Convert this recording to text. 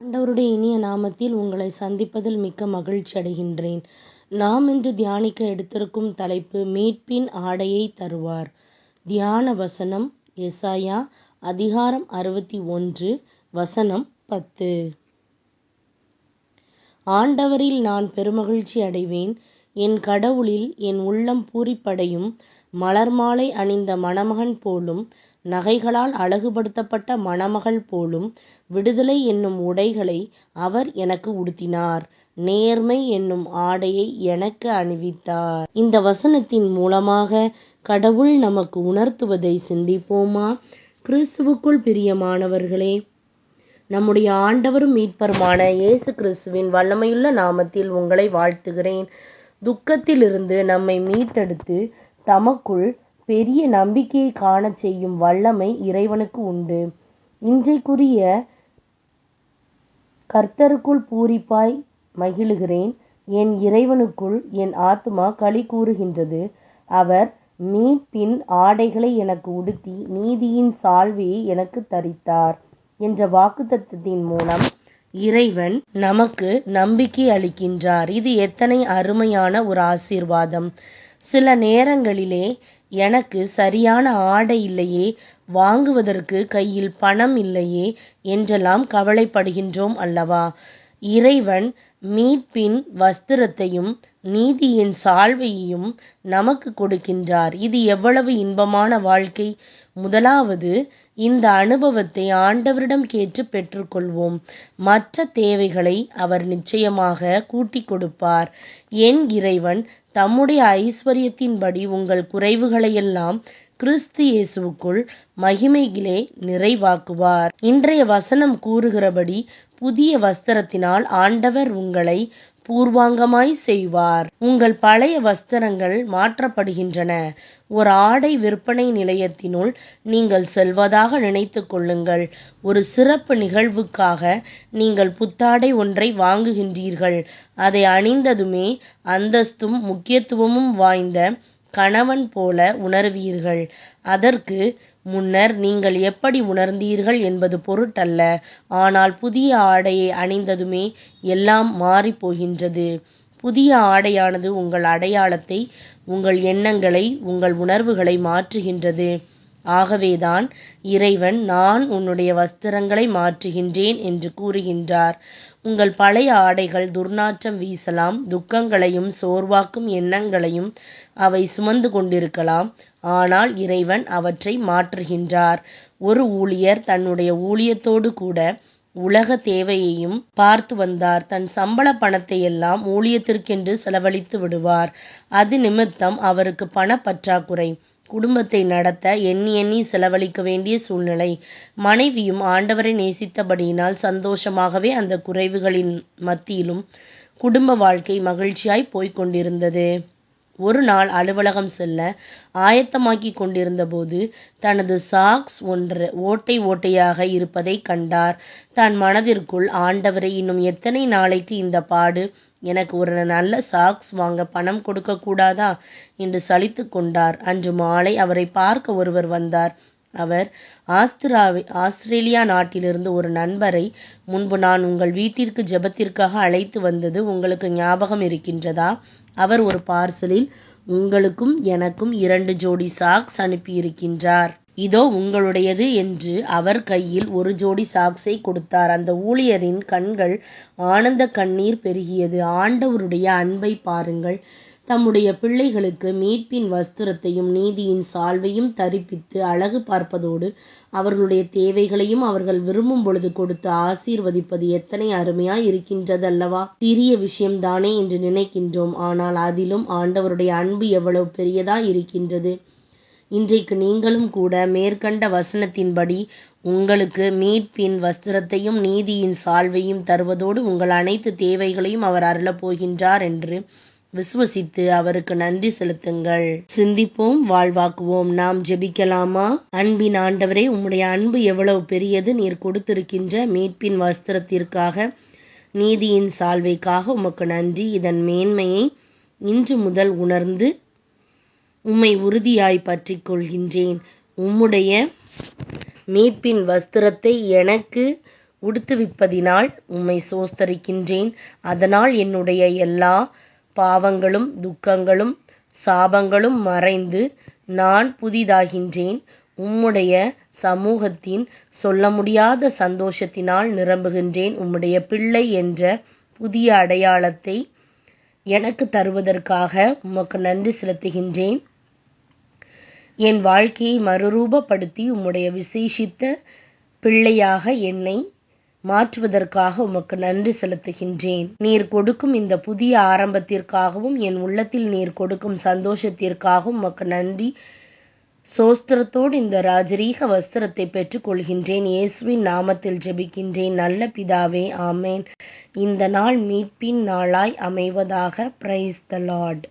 ஆண்டவருடைய இனிய நாமத்தில் உங்களை சந்திப்பதில் மிக்க மகிழ்ச்சி அடைகின்றேன். நாம் இன்று தியானிக்க எடுத்திருக்கும் தலைப்பு மீட்பின் ஆடையை தருவார். தியான வசனம் எசாயா அதிகாரம் அறுபத்தி ஒன்று வசனம் பத்து. ஆண்டவரில் நான் பெருமகிழ்ச்சி அடைவேன். என் கடவுளில் என் உள்ளம் பூரிப்படையும். மலர் மாலை அணிந்த மணமகன் போலும் நகைகளால் அழகுபடுத்தப்பட்ட மணமகள் போலும் விடுதலை என்னும் உடைகளை அவர் எனக்கு உடுத்தினார். நேர்மை என்னும் ஆடையை எனக்கு அணிவித்தார். இந்த வசனத்தின் மூலமாக கடவுள் நமக்கு உணர்த்துவதை சிந்திப்போமா? கிறிஸ்துவுக்குள் பிரியமானவர்களே நம்முடைய ஆண்டவரும் மீட்பருமான இயேசு கிறிஸ்துவின் வல்லமையுள்ள நாமத்தில் உங்களை வாழ்த்துகிறேன். துக்கத்திலிருந்து நம்மை மீட்டெடுத்து தமக்குள் பெரிய நம்பிக்கையை காணச் செய்யும் வல்லமை இறைவனுக்கு உண்டு. இன்றைக்குரிய கர்த்தருக்குள் பூரிப்பாய் மகிழுகிறேன். என் இறைவனுக்குள் என் ஆத்மா களி கூறுகின்றது. அவர் மீட்பின் ஆடைகளை எனக்கு உடுத்தி நீதியின் சால்வையை எனக்கு தரித்தார். என்ற வாக்குத்தத்தத்தின் மூலம் இறைவன் நமக்கு நம்பிக்கை அளிக்கின்றார். இது எத்தனை அருமையான ஒரு ஆசீர்வாதம். சில நேரங்களிலே எனக்கு சரியான ஆடை இல்லையே வாங்குவதற்கு கையில் பணம் இல்லையே என்றெல்லாம் கவலைப்படுகின்றோம் அல்லவா? இறைவன் மீட்பின் வஸ்திரத்தையும் நீதியின் சால்வையையும் நமக்கு கொடுக்கின்றார். இது எவ்வளவு இன்பமான வாழ்க்கை. முதலாவது இந்த அனுபவத்தை ஆண்டவரிடம் கேட்டு பெற்றுக்கொள்வோம். மற்ற தேவைகளை அவர் நிச்சயமாக கூட்டிக் கொடுப்பார். என் இறைவன் தம்முடைய ஐஸ்வர்யத்தின்படி உங்கள் குறைவுகளையெல்லாம் கிறிஸ்து இயேசுவுக்குள் மகிமையிலே நிறைவாக்குவார். இன்றைய வசனம் கூறுகிறபடி புதிய வஸ்திரத்தினால் ஆண்டவர் உங்களை பூர்வாங்கமாய் செய்வார். உங்கள் பழைய வஸ்திரங்கள் மாற்றப்படுகின்றன. ஒரு ஆடை விற்பனை நிலையத்தினுள் நீங்கள் செல்வதாக நினைத்து கொள்ளுங்கள். ஒரு சிறப்பு நிகழ்வுக்காக நீங்கள் புத்தாடை ஒன்றை வாங்குகின்றீர்கள். அதை அணிந்ததுமே அந்தஸ்தும் முக்கியத்துவமும் வாய்ந்த கணவன் போல உணர்வீர்கள். அதற்கு முன்னர் நீங்கள் எப்படி உணர்ந்தீர்கள் என்பது பொருட்டல்ல. ஆனால் புதிய ஆடையை அணிந்ததுமே எல்லாம் மாறிப் போகின்றது. புதிய ஆடையானது உங்கள் அடையாளத்தை உங்கள் எண்ணங்களை உங்கள் உணர்வுகளை மாற்றுகின்றது. ஆகவேதான் இறைவன் நான் உன்னுடைய வஸ்திரங்களை மாற்றுகின்றேன் என்று கூறுகின்றார். உங்கள் பழைய ஆடைகள் துர்நாற்றம் வீசலாம் துக்கங்களையும் சோர்வாக்கும் எண்ணங்களையும் அவை சுமந்து கொண்டிருக்கலாம். ஆனால் இறைவன் அவற்றை மாற்றுகின்றார். ஒரு ஊழியர் தன்னுடைய ஊழியத்தோடு கூட உலக தேவையையும் பார்த்து வந்தார். தன் சம்பள பணத்தை எல்லாம் ஊழியத்திற்கென்று செலவழித்து விடுவார். அது நிமித்தம் அவருக்கு பண பற்றாக்குறை. குடும்பத்தை நடத்த எண்ணி எண்ணி செலவழிக்க வேண்டிய சூழ்நிலை. மனைவியும் ஆண்டவரை நேசித்தபடியினால் சந்தோஷமாகவே அந்த குறைவுகளின் மத்தியிலும் குடும்ப வாழ்க்கை மகிழ்ச்சியாய் போய்க் கொண்டிருந்தது. ஒரு நாள் அலுவலகம் செல்ல ஆயத்தமாக்கி கொண்டிருந்தபோது தனது சாக்ஸ் ஒன்று ஓட்டை ஓட்டையாக இருப்பதை கண்டார். தன் மனதிற்குள் ஆண்டவரை இன்னும் எத்தனை நாளைக்கு இந்த பாடு? எனக்கு ஒரு நல்ல சாக்ஸ் வாங்க பணம் கொடுக்க கூடாதா? என்று சலித்து கொண்டார். அன்று மாலை அவரை பார்க்க ஒருவர் வந்தார். அவர் ஆஸ்திராவி ஆஸ்திரேலியா நாட்டிலிருந்து ஒரு நண்பரை முன்பு நான் உங்கள் வீட்டிற்கு ஜெபத்திற்காக அழைத்து வந்தது உங்களுக்கு ஞாபகம் இருக்கின்றதா? அவர் ஒரு பார்சலில் உங்களுக்கும் எனக்கும் இரண்டு ஜோடி சாக்ஸ் அனுப்பியிருக்கின்றார். இதோ உங்களுடையது என்று அவர் கையில் ஒரு ஜோடி சாக்ஸை கொடுத்தார். அந்த ஊழியரின் கண்கள் ஆனந்த கண்ணீர் பெருகியது. ஆண்டவருடைய அன்பை பாருங்கள். தம்முடைய பிள்ளைகளுக்கு மீட்பின் வஸ்திரத்தையும் நீதியின் சால்வையும் தரிப்பித்து அழகு பார்ப்பதோடு அவர்களுடைய தேவைகளையும் அவர்கள் விரும்பும் பொழுது கொடுத்து ஆசீர்வதிப்பது எத்தனை அருமையாய் இருக்கின்றதல்லவா சிறிய விஷயம்தானே என்று நினைக்கின்றோம். ஆனால் அதிலும் ஆண்டவருடைய அன்பு எவ்வளவு பெரியதாய் இருக்கின்றது இன்றைக்கு நீங்களும் கூட மேற்கண்ட வசனத்தின்படி உங்களுக்கு மீட்பின் வஸ்திரத்தையும் நீதியின் சால்வையும் தருவதோடு உங்கள் அனைத்து தேவைகளையும் அவர் அருளப் போகின்றார் என்று விசுவசித்து அவருக்கு நன்றி செலுத்துங்கள். சிந்திப்போம் வாழ்வாக்குவோம். நாம் ஜெபிக்கலாமா? அன்பின் ஆண்டவரே உம்முடைய அன்பு எவ்வளவு பெரியது. நீர் கொடுத்திருக்கின்ற மீட்பின் வஸ்திரத்திற்காக நீதியின் சால்வைக்காக உமக்கு நன்றி. இதன் மேன்மையை இன்று முதல் உணர்ந்து உம்மை உறுதியாய் பற்றிக் கொள்கின்றேன் உம்முடைய மீட்பின் வஸ்திரத்தை எனக்கு உடுத்துவிப்பதினால் உம்மை சோஸ்தரிக்கின்றேன். அதனால் என்னுடைய எல்லா பாவங்களும் துக்கங்களும் சாபங்களும் மறைந்து நான் புதிதாகின்றேன். உம்முடைய சமூகத்தின் சொல்ல முடியாத சந்தோஷத்தினால் நிரம்புகின்றேன். உம்முடைய பிள்ளை என்ற புதிய அடையாளத்தை எனக்கு தருவதற்காக உமக்கு நன்றி செலுத்துகின்றேன். என் வாழ்க்கையை மறுரூபப்படுத்தி உம்முடைய விசேஷித்த பிள்ளையாக என்னை மாற்றுவதற்காக உமக்கு நன்றி செலுத்துகின்றேன். நீர் கொடுக்கும் இந்த புதிய ஆரம்பத்திற்காகவும் என் உள்ளத்தில் நீர் கொடுக்கும் சந்தோஷத்திற்காகவும் உமக்கு நன்றி. சோஸ்திரத்தோடு இந்த ராஜரீக வஸ்திரத்தை பெற்றுக்கொள்கின்றேன். இயேசுவின் நாமத்தில் ஜெபிக்கின்றேன். நல்ல பிதாவே ஆமேன். இந்த நாள் மீட்பின் நாளாய் அமைவதாக பிரைஸ் த லார்ட்.